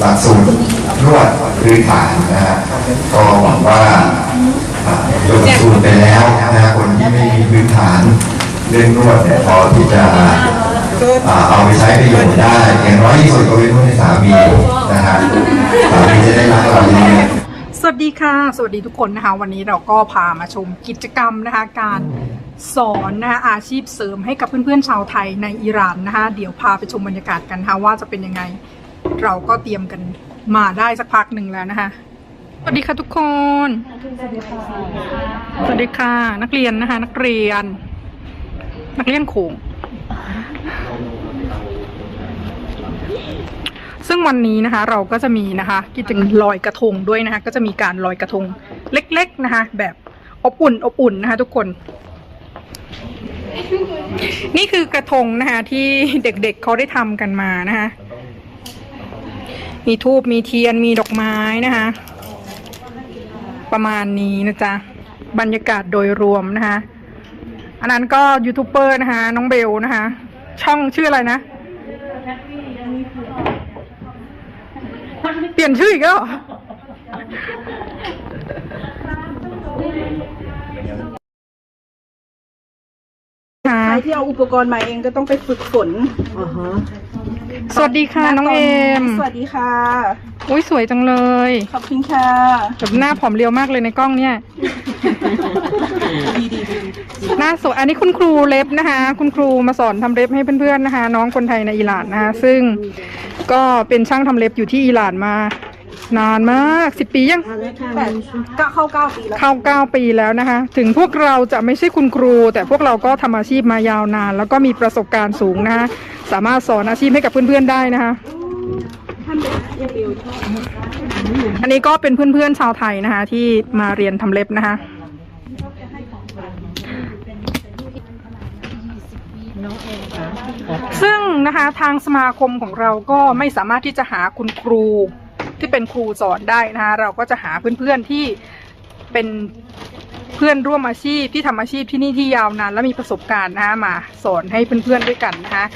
หลักสูตรนวดพื้นฐานนะฮะก็หวังว่าอ่าโดนสูตรไปแล้วนะฮะคนที่ไม่มีพื้นฐานเรื่องนวดเนี่ยพอที่จะเอาไปใช้ประโยชน์ได้ อย่างน้อยที่สุดก็เป็นนวดให้สามีนะฮะสามีจะได้รักเราเยอะสวัสดีค่ะ สวัสดีทุกคนนะคะ วันนี้เราก็พามาชมกิจกรรมนะคะการสอนนะคะอาชีพเสริมให้กับเพื่อนๆชาวไทยในอิหร่านนะคะเดี๋ยวพาไปชมบรรยากาศกันนะคะว่าจะเป็นยังไง เราก็เตรียมกันมาได้สักพักหนึ่งแล้วนะคะ สวัสดีค่ะทุกคน สวัสดีค่ะ นักเรียนนะคะ นักเรียน นักเรียนโขงซึ่งวันนี้นะคะเราก็จะมีนะคะกิจกรรมลอยกระทงด้วยนะคะ ก็จะมีการลอยกระทงเล็ก ๆนะคะ แบบอบอุ่นอบอุ่นนะคะทุกคน นี่คือกระทงนะคะที่เด็กๆเขาได้ทำกันมานะคะ มีทูบมีเทียนมีดอกไม้นะคะ ประมาณนี้นะจ๊ะ บรรยากาศโดยรวมนะคะ อันนั้นก็ยูทูบเบอร์นะคะน้องเบลนะคะ ช่องชื่ออะไรนะ เปลี่ยนชื่ออีกแล้วเหรอ ที่เอาอุปกรณ์มาเองก็ต้องไปฝึกฝนสวัสดีค่ะน้องเอมสวัสดีค่ะอุ้ยสวยจังเลย ขอบคุณค่ะแบบหน้าผอมเรียวมากเลยในกล้องเนี่ยดีดีดีหน้าสวยอันนี้คุณครูเล็บนะคะ คุณครูมาสอนทำเล็บให้เพื่อนๆนะคะ น้องคนไทยในอิหร่านนะคะซึ่งก็เป็นช่างทำเล็บอยู่ที่อิหร่านมา นานมากสิบปียังแปดก็เข้าเก้าปีแล้วเข้าเก้าปีแล้วนะคะ ถึงพวกเราจะไม่ใช่คุณครู แต่พวกเราก็ทำอาชีพมายาวนาน แล้วก็มีประสบการณ์สูงนะคะ สามารถสอนอาชีพให้กับเพื่อนๆได้นะคะท่านเอเบลชอบอันนี้ก็เป็นเพื่อนๆชาวไทยนะคะ ที่มาเรียนทำเล็บนะคะซึ่งนะคะทางสมาคมของเราก็ไม่สามารถที่จะหาคุณครู ที่เป็นครูสอนได้นะคะเราก็จะหาเพื่อนๆที่เป็นเพื่อนร่วมอาชีพที่ทำอาชีพที่นี่ที่ยาวนานและมีประสบการณ์นะคะมาสอนให้เพื่อนๆด้วยกันนะคะ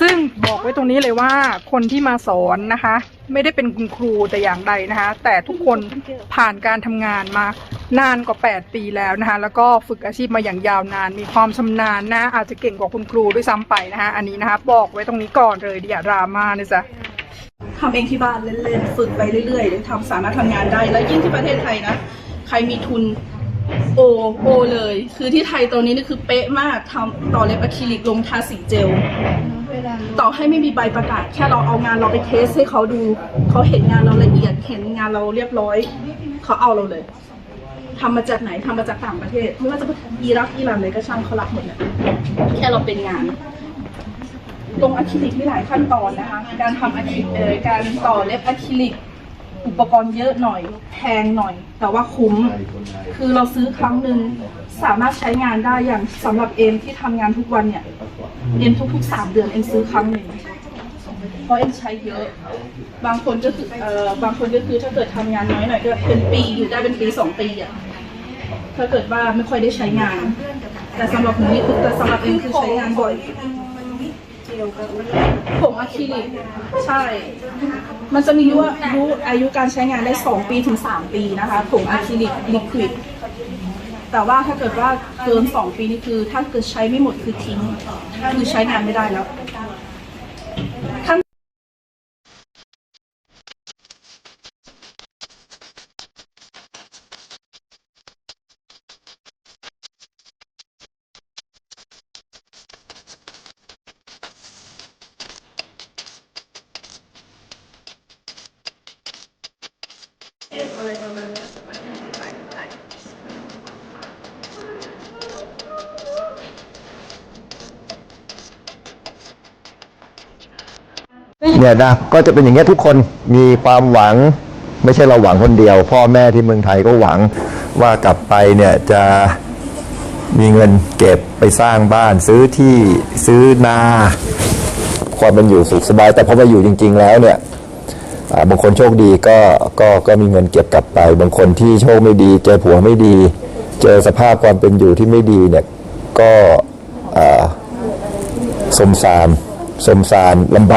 ซึ่งบอกไว้ตรงนี้เลยว่าคนที่มาสอนนะคะ ไม่ได้เป็นคุณครูแต่อย่างใดนะคะ แต่ทุกคนผ่านการทำงานมานานกว่า 8 ปีแล้วนะคะ แล้วก็ฝึกอาชีพมาอย่างยาวนาน มีความชำนาญนะ อาจจะเก่งกว่าคุณครูด้วยซ้ำไปนะคะ อันนี้นะคะ บอกไว้ตรงนี้ก่อนเลยอย่าดราม่านะจ๊ะ ทำเองที่บ้านเล่นๆฝึกไปเรื่อยๆทำสามารถทำงานได้ แล้วยิ่งที่ประเทศไทยนะใครมีทุนโอโอเลย คือที่ไทยตอนนี้นี่คือเป๊ะมากทำต่อเล็บอะคริลิกลงทาสีเจลต่อให้ไม่มีใบประกาศ แค่เราเอางานเราไปเทสให้เขาดู เขาเห็นงานเราละเอียดเห็นงานเราเรียบร้อย เขาเอาเราเลยทำมาจากไหนทำมาจากต่างประเทศไม่ว่าจะเป็นอิรักอิหร่านอะไรก็ช่างเขารับหมดเลยแค่เราเป็นงาน ลงอะคริลิกมีหลายขั้นตอนนะคะ การทำอะคริลิกเอ่ยการต่อเล็บอะคริลิก อุปกรณ์เยอะหน่อยแพงหน่อย แต่ว่าคุ้ม คือเราซื้อครั้งหนึ่งสามารถใช้งานได้อย่างสำหรับเอ็มที่ทำงานทุกวันเนี่ยเอ็มทุกๆสามเดือนเอ็มซื้อครั้งหนึ่งเพราะเอ็มใช้เยอะ บางคนก็คือเอ่อบางคนก็คือถ้าเกิดทำงานน้อยหน่อยก็เป็นปีอยู่ได้เป็นปีสองปีอะถ้าเกิดว่าไม่ค่อยได้ใช้งาน แต่สำหรับหนูนี่คือแต่สำหรับเอ็มคือใช้งานบ่อย ผงอะคริลิกใช่ มันจะมีอายุอายุอายุการใช้งานได้ 2 ปีถึง 3 ปีนะคะผงอะคริลิกลิควิดแต่ว่าถ้าเกิดว่าเกิน 2 ปีนี่คือ ถ้าเกิดใช้ไม่หมดคือทิ้งคือใช้งานไม่ได้แล้วขั้น เนี่ยนะก็จะเป็นอย่างเงี้ยทุกคนมีความหวังไม่ใช่เราหวังคนเดียว พ่อแม่ที่เมืองไทยก็หวังว่ากลับไปเนี่ยจะมีเงินเก็บไปสร้างบ้านซื้อที่ซื้อนาความเป็นอยู่สุขสบาย แต่พอมาอยู่จริง ๆ แล้วเนี่ย บางคนโชคดีก็ก็ก็มีเงินเก็บกลับไป บางคนที่โชคไม่ดี เจอผัวไม่ดี เจอสภาพความเป็นอยู่ที่ไม่ดีเนี่ยก็สมสารสมสารลำบ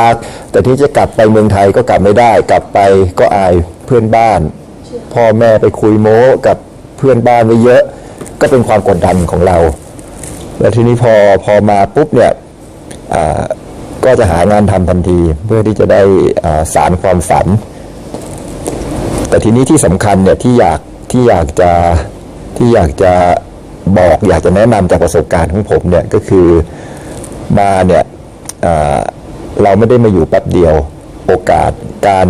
าก แต่ที่จะกลับไปเมืองไทยก็กลับไม่ได้ กลับไปก็อายเพื่อนบ้าน พ่อแม่ไปคุยโม้กับเพื่อนบ้านไว้เยอะ ก็เป็นความกดดันของเรา แล้วทีนี้พอพอมาปุ๊บเนี่ยอ่า ก็จะหางานทำทันทีเพื่อที่จะได้สารความฝัน แต่ทีนี้ที่สำคัญเนี่ยที่อยากที่อยากจะที่อยากจะบอกอยากจะแนะนำจากประสบการณ์ของผมเนี่ยก็คือมาเนี่ยเราไม่ได้มาอยู่แป๊บเดียวโอกาสการ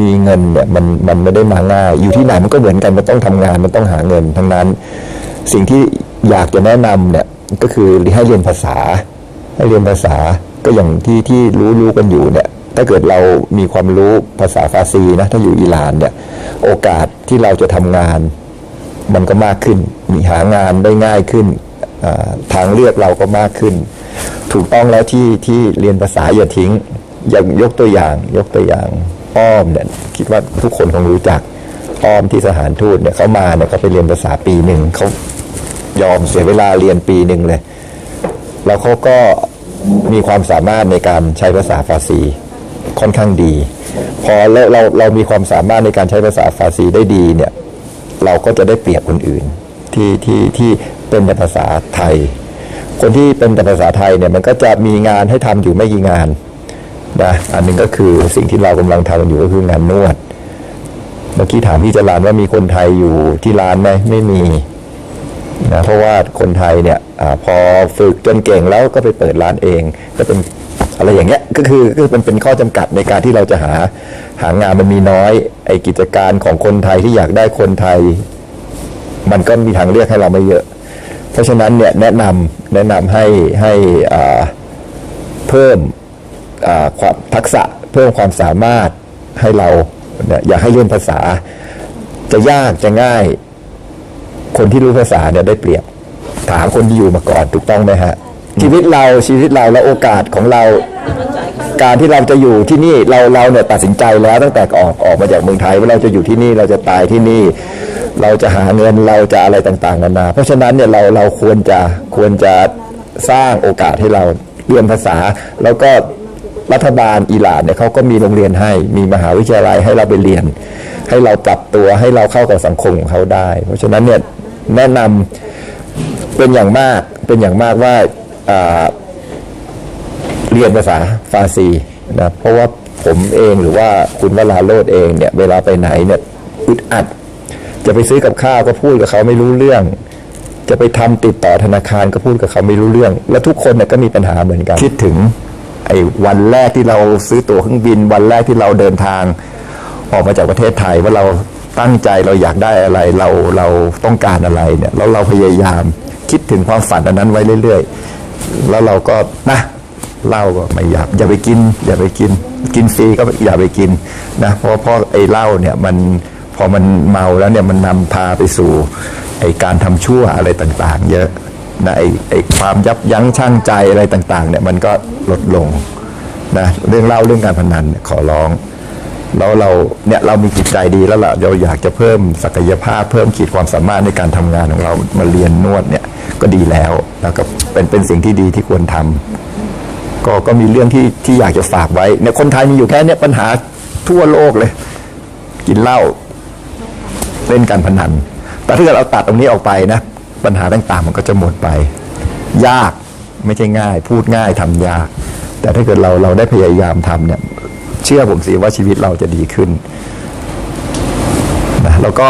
มีเงินเนี่ยมันมันไม่ได้มาง่าย อยู่ที่ไหนมันก็เหมือนกันมันต้องทำงานมันต้องหาเงิน ทั้งนั้นสิ่งที่อยากจะแนะนำเนี่ยก็คือให้เรียนภาษาให้เรียนภาษา ก็อย่างที่ที่รู้รู้กันอยู่เนี่ยถ้าเกิดเรามีความรู้ภาษาฟาซีนะถ้าอยู่อิหร่านเนี่ยโอกาสที่เราจะทำงาน มันก็มากขึ้น มีหางานได้ง่ายขึ้นทางเลือกเราก็มากขึ้น ถูกต้องแล้วที่ที่เรียนภาษาอย่าทิ้งอย่างยกตัวอย่างยกตัวอย่างอ้อมเนี่ยคิดว่าทุกคนคงรู้จักอ้อมที่สถานทูตเนี่ยเขามาเนี่ยเขาไปเรียนภาษาปีหนึ่งเขายอมเสียเวลาเรียนปีหนึ่งเลย แล้วเขาก็ มีความสามารถในการใช้ภาษาฟาซีค่อนข้างดี พอเราเราเรามีความสามารถในการใช้ภาษาฟาซีได้ดีเนี่ยเราก็จะได้เปรียบคนอื่นที่ที่ที่เป็นแต่ภาษาไทย คนที่เป็นแต่ภาษาไทยเนี่ยมันก็จะมีงานให้ทำอยู่ไม่กี่งานนะอันหนึงก็คือสิ่งที่เรากำลังทำอยู่ก็คืองานนวด เมื่อกี้ถามพี่จรานว่ามีคนไทยอยู่ที่ร้านไหมไม่มีนะเพราะว่าคนไทยเนี่ย อพอฝึกจนเก่งแล้วก็ไปเปิดร้านเอง ก็เป็นอะไรอย่างเงี้ยก็คือก็มันเป็นข้อจำกัดในการที่เราจะหาหางานมันมีน้อยไอกิจการของคนไทยที่อยากได้คนไทย มันก็มีทางเลือกให้เราไม่เยอะ เพราะฉะนั้นเนี่ยแนะนำแนะนำให้ให้เพิ่มความทักษะเพิ่มความสามารถให้เราเนี่ยอยากให้เรียนภาษา จะยากจะง่าย คนที่รู้ภาษาเนี่ยได้เปรียบ ถามคนที่อยู่มาก่อนถูกต้องไหมฮะ ชีวิตเราชีวิตเราและโอกาสของเรา การที่เราจะอยู่ที่นี่เราเราเนี่ยตัดสินใจแล้วตั้งแต่ออกออกมาจากเมืองไทยว่าเราจะอยู่ที่นี่เราจะตายที่นี่ เราจะหาเงินเราจะอะไรต่างๆนานาเพราะฉะนั้นเนี่ยเราเราควรจะควรจะสร้างโอกาสให้เราเรียนภาษาแล้วก็รัฐบาลอิหร่านเนี่ยเขาก็มีโรงเรียนให้มีมหาวิทยาลัยให้เราไปเรียน ให้เราปรับตัวให้เราเข้ากับสังคมของเขาได้ เพราะฉะนั้นเนี่ยแนะนำ เป็นอย่างมากเป็นอย่างมากว่าเรียนภาษาฟาซีนะเพราะว่าผมเองหรือว่าคุณวราโรดเองเนี่ย เวลาไปไหนเนี่ยอึดอัด จะไปซื้อกับข้าวก็พูดกับเขาไม่รู้เรื่อง จะไปทำติดต่อธนาคารก็พูดกับเขาไม่รู้เรื่อง แล้วทุกคนเนี่ยก็มีปัญหาเหมือนกัน คิดถึงไอ้วันแรกที่เราซื้อตั๋วเครื่องบิน วันแรกที่เราเดินทาง ออกมาจากประเทศไทยว่าเราตั้งใจเราอยากได้อะไรเราเราต้องการอะไรเนี่ยแล้วเราพยายาม คิดถึงความฝันอันนั้นไว้เรื่อย ๆ แล้วเราก็นะเหล้าก็ไม่อยากอย่าไปกิน อย่าไปกิน กินฟรีก็อย่าไปกินนะเพราะเพราะไอ้เหล้าเนี่ยมันพอมันเมาแล้วเนี่ยมันนำพาไปสู่ไอ้การทำชั่วอะไรต่าง ๆ เยอะนะไอ้ไอ้ความยับยั้งชั่งใจอะไรต่าง ๆ เนี่ยมันก็ลดลงนะเรื่องเหล้าเรื่องการพนันขอร้องแล้วเราเนี่ยเรามีจิตใจดีแล้วล่ะเราอยากจะเพิ่มศักยภาพเพิ่มขีดความสามารถในการทำงานของเรามาเรียนนวดเนี่ย ก็ดีแล้วแล้วก็เป็นเป็นสิ่งที่ดีที่ควรทำก็ก็มีเรื่องที่ที่อยากจะฝากไว้เนี่ยคนไทยมีอยู่แค่เนี้ยปัญหาทั่วโลกเลย กินเหล้าเล่นการพนัน แต่ถ้าเกิดเราตัดตรงนี้ออกไปนะ ปัญหาต่างๆ มันก็จะหมดไป ยากไม่ใช่ง่าย พูดง่ายทำยาก แต่ถ้าเกิดเราเราได้พยายามทำเนี่ย เชื่อผมสิว่าชีวิตเราจะดีขึ้น นะแล้วก็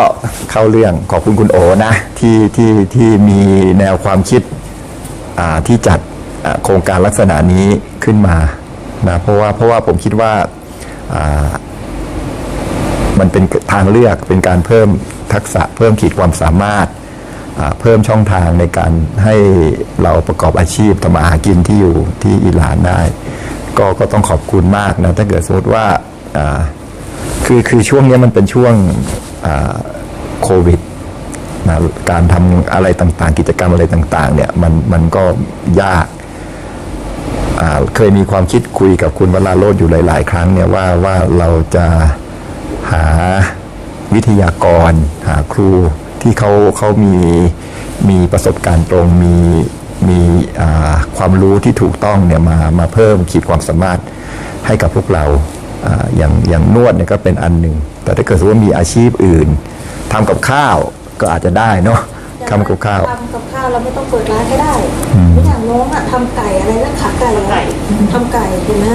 เข้าเรื่องขอบคุณคุณโอนะที่ที่ที่มีแนวความคิดที่จัดโครงการลักษณะนี้ขึ้นมานะเพราะว่าเพราะว่าผมคิดว่ามันเป็นทางเลือกเป็นการเพิ่มทักษะเพิ่มขีดความสามารถาเพิ่มช่องทางในการให้เราประกอบอาชีพทำมาหากินที่อยู่ที่อิหร่านได้ ก็ก็ต้องขอบคุณมากนะถ้าเกิดสมมติว่าคือคือช่วงนี้มันเป็นช่วง โควิดนะการทำอะไรต่างๆ กิจกรรมอะไรต่างๆเนี่ยมันมันก็ยาก เคยมีความคิดคุยกับคุณวราโรจน์อยู่หลาย ๆ ครั้งเนี่ยว่าว่าเราจะหาวิทยากร หาครูที่เขาเขามีมีประสบการณ์ตรงมีมีความรู้ที่ถูกต้องเนี่ยมามาเพิ่มขีดความสามารถให้กับพวกเราอ่าอย่างอย่างนวดเนี่ยก็เป็นอันหนึ่ง แต่ถ้าเกิดสมมติว่ามีอาชีพอื่นทำกับข้าวก็อาจจะได้เนาะทำกับข้าวทำกับข้าวเราไม่ต้องเปิดร้านก็ได้ไม่อย่างน้องอะทำไก่อะไรนะขาไก่อะทำไก่ถูกไหม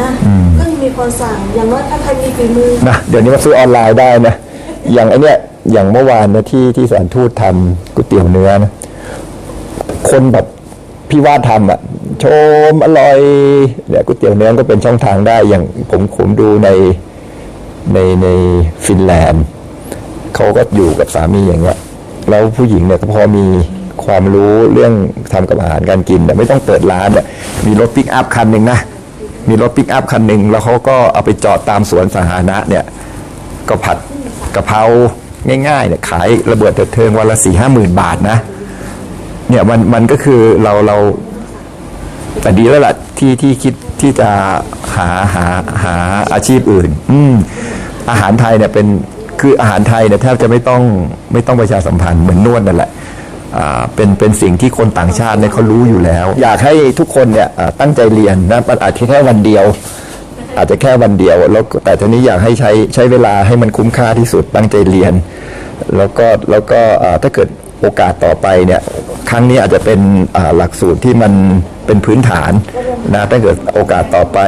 ก็มีคนสั่งอย่างน้อยถ้าใครมีฝีมือนะเดี๋ยวนี้มาซื้อออนไลน์ได้นะอย่างไอเนี้ยอย่างเมื่อวานนะที่ที่สถานทูตทำก๋วยเตี๋ยวเนื้อนะคนแบบพี่ว่าทำอะชมอร่อยเนี่ยก๋วยเตี๋ยวเนื้อก็เป็นช่องทางได้อย่างผมผมดูใน ในในฟินแลนด์เขาก็อยู่กับสามีอย่างเงี้ยแล้วผู้หญิงเนี่ยก็พอมีความรู้เรื่องทำกับอาหารการกินแต่ไม่ต้องเปิดร้านเนี่ยมีรถปิกอัพคันหนึ่งนะมีรถปิกอัพคันหนึ่งแล้วเขาก็เอาไปจอดตามสวนสาธารณะเนี่ยก็ผัดกะเพราง่ายๆเนี่ยขายระเบิดเถิดเทิงวันละสี่ห้าหมื่นบาทนะเนี่ยมันมันก็คือเราเราแต่ดีแล้วล่ะที่ที่คิด ที่จะหาหาหาอาชีพอื่น อืมอาหารไทยเนี่ยเป็นคืออาหารไทยเนี่ยแทบจะไม่ต้องไม่ต้องประชาสัมพันธ์เหมือนนวดนั่นแหละอ่าเป็นเป็นสิ่งที่คนต่างชาติเนี่ยเขารู้อยู่แล้ว อยากให้ทุกคนเนี่ยอ่าตั้งใจเรียนนะมันอาจจะแค่วันเดียว อาจจะแค่วันเดียวแล้วก็แต่ทีนี้อยากให้ใช้ใช้เวลาให้มันคุ้มค่าที่สุดตั้งใจเรียน แล้วก็แล้วก็อ่าถ้าเกิด โอกาสต่อไปเนี่ยครั้งนี้อาจจะเป็นหลักสูตรที่มันเป็นพื้นฐานนะถ้าเกิดโอกาสต่อไป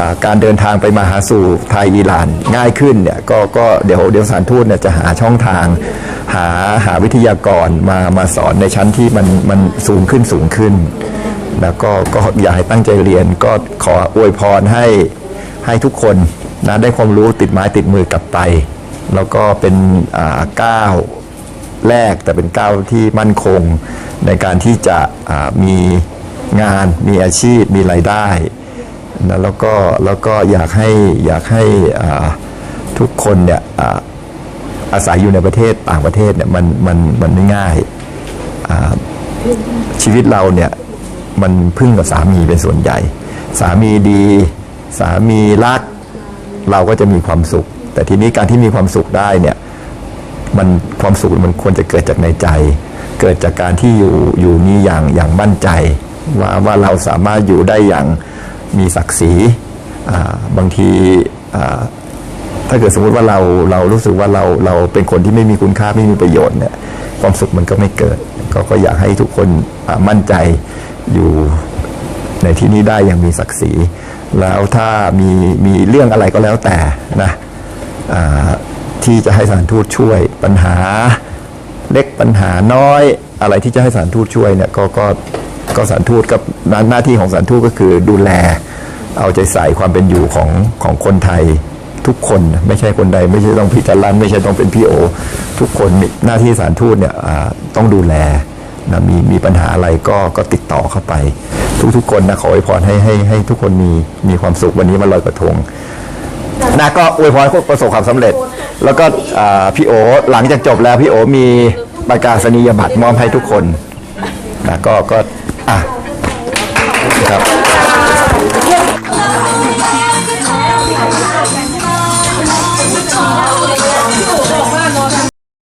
อการเดินทางไปมาหาสู่ไทยอิหร่านง่ายขึ้นเนี่ยก็ก็เดี๋ยวเดี๋ยวสารทูตเนี่ยจะหาช่องทาง หาหาวิทยากรมามาสอนในชั้นที่มันมันสูงขึ้นสูงขึ้นแล้วก็ก็อยากให้ตั้งใจเรียนก็ขออวยพรให้ให้ทุกคนนะได้ความรู้ติดไม้ติดมือกลับไป แล้วก็เป็นก้าว แรกแต่เป็นก้าวที่มั่นคงในการที่จะมีงานมีอาชีพมีรายได้นะแล้วก็แล้วก็อยากให้อยากให้ทุกคนเนี่ยอาอาศัยอยู่ในประเทศต่างประเทศเนี่ยมันมันมันไม่ง่ายชีวิตเราเนี่ยมันพึ่งกับสามีเป็นส่วนใหญ่ สามีดีสามีรัก เราก็จะมีความสุข แต่ทีนี้การที่มีความสุขได้เนี่ย มันความสุขมันควรจะเกิดจากในใจ เกิดจากการที่อยู่อยู่นี่อย่างอย่างมั่นใจ ว่าว่าเราสามารถอยู่ได้อย่างมีศักดิ์ศรีบางทีถ้าเกิดสมมติว่าเราเรารู้สึกว่าเราเราเป็นคนที่ไม่มีคุณค่าไม่มีประโยชน์เนี่ยความสุขมันก็ไม่เกิด ก็ก็อยากให้ทุกคนมั่นใจอยู่ในที่นี้ได้อย่างมีศักดิ์ศรี แล้วถ้ามีมีเรื่องอะไรก็แล้วแต่นะ ที่จะให้สถารทูตช่วยปัญหาเล็กปัญหาน้อยอะไรที่จะให้สถารทูตช่วยเนี่ยก็ก็ก็สถารทูตกับหน้าหน้าที่ของสถารทูตก็คือดูแล เอาใจใส่ความเป็นอยู่ของของคนไทยทุกคนไม่ใช่คนใด ไม่ใช่ต้องพิจารณไม่ใช่ต้องเป็นพี่โอ ทุกคนหน้าที่สถารทูตเนี่ยต้องดูแลนะมีมีปัญหาอะไรก็ก็ติดต่อเข้าไป ทุกๆคนนะขออวยพรให้ให้ให้ทุกคนมีมีความสุขวันนี้มาลอยกระทง นะก็อวยพรให้ประสบความสำเร็จ แล้วก็อ่าพี่โอหลังจากจบแล้วพี่โอมีประกาศนียบัตรมอบให้ทุกคนนะก็ก็อะครับ